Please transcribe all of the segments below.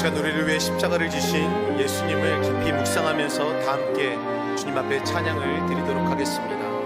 시간 우리를 위해 십자가를 지신 예수님을 깊이 묵상하면서 다 함께 주님 앞에 찬양을 드리도록 하겠습니다.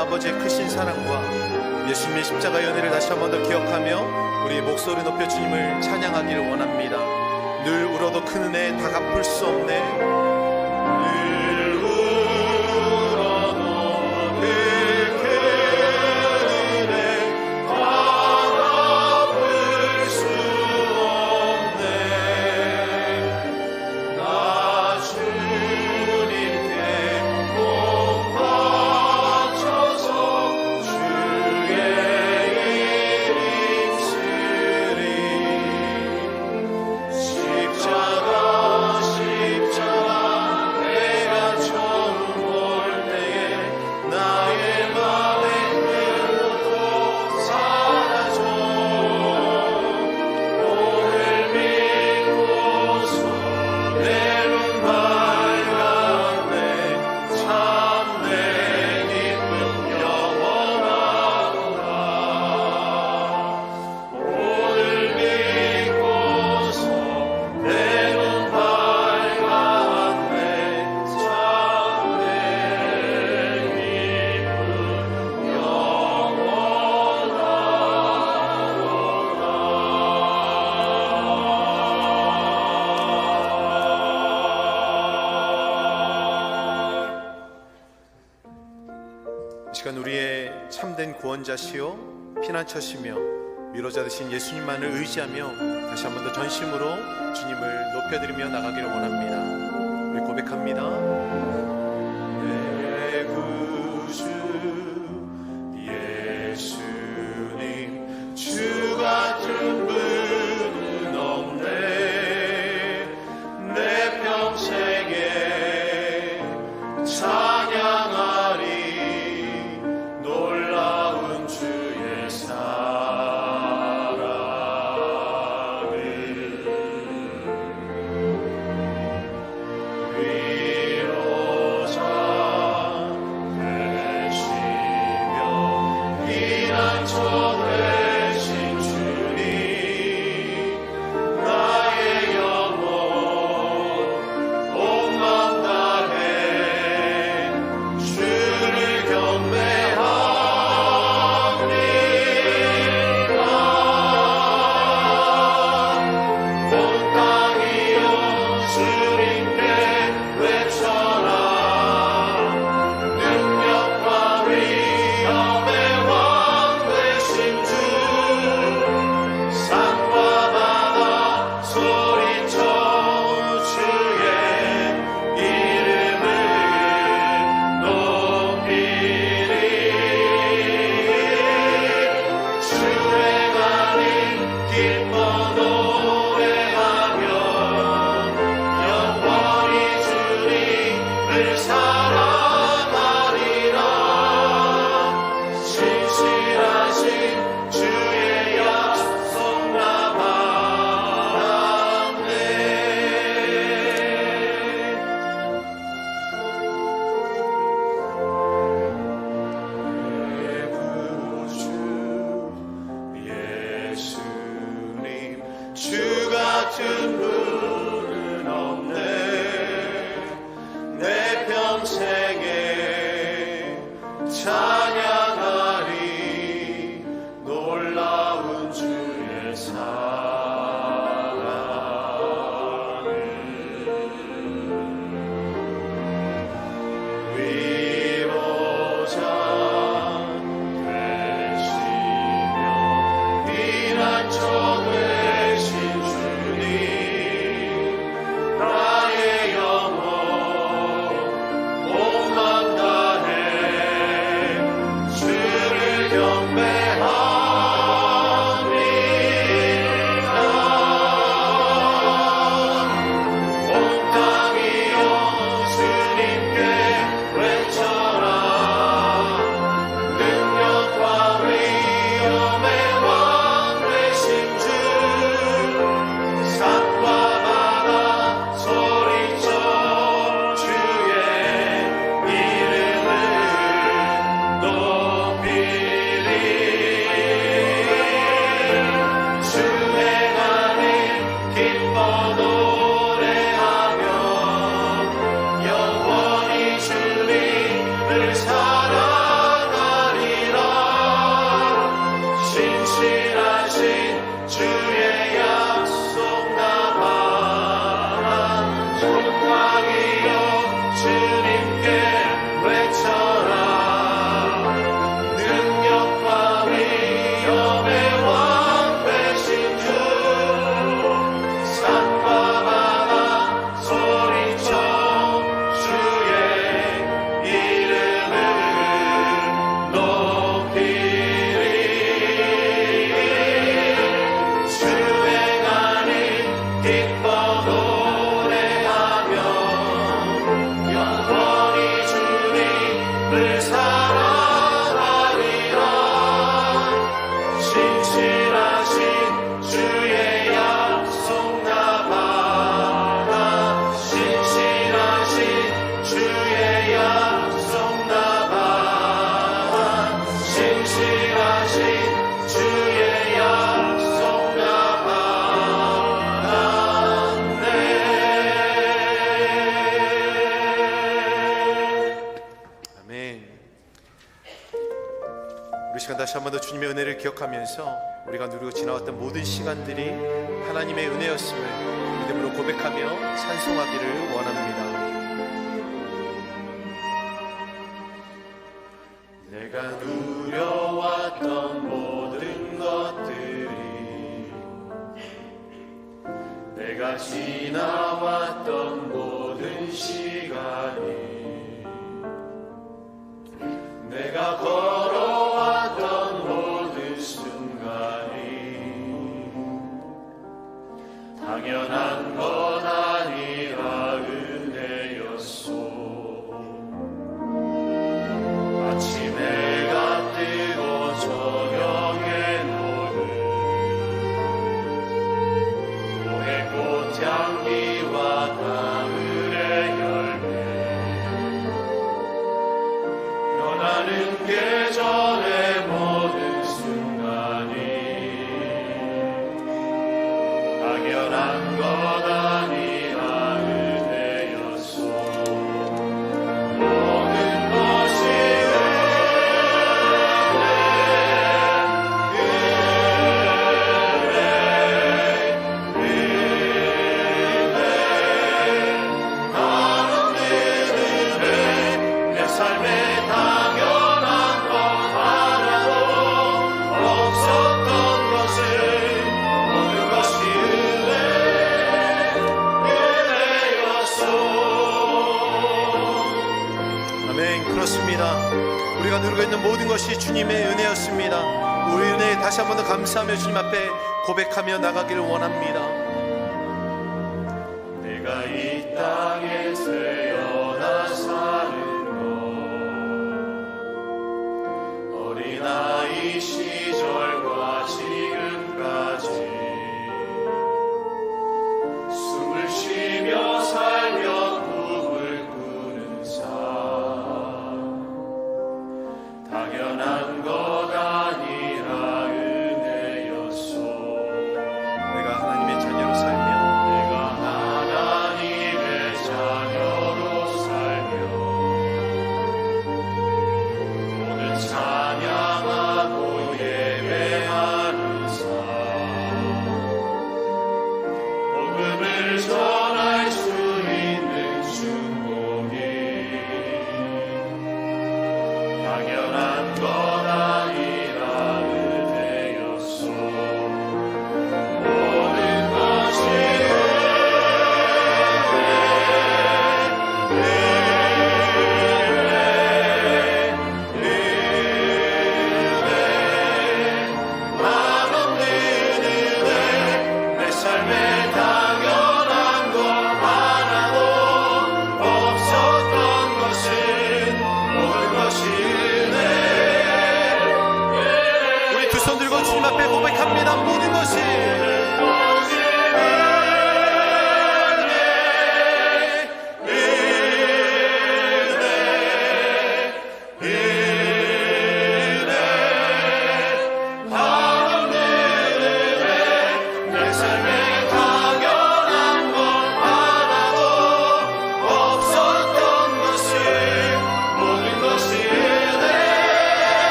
아버지의 크신 사랑과 예수님의 십자가 연회를 다시 한 번 더 기억하며 우리 목소리 높여 주님을 찬양하기를 원합니다. 늘 울어도 큰 은혜 다 갚을 수 없네. 시간 우리의 참된 구원자시요 피난처시며 위로자 되신 예수님만을 의지하며 다시 한 번 더 전심으로 주님을 높여드리며 나가기를 원합니다. 우리 고백합니다. 시간 다시 한 번 더 주님의 은혜를 기억하면서 우리가 누리고 지나왔던 모든 시간들이 하나님의 은혜였음을 믿음으로 고백하며 찬송하기를 원합니다. 내가 누려왔던 모든 것들이 내가 지나왔던 모든 시간이 내가 걸 가지고 있는 모든 것이 주님의 은혜였습니다. 우리 은혜에 다시 한 번 더 감사하며 주님 앞에 고백하며 나가기를 원합니다. 당연한 것.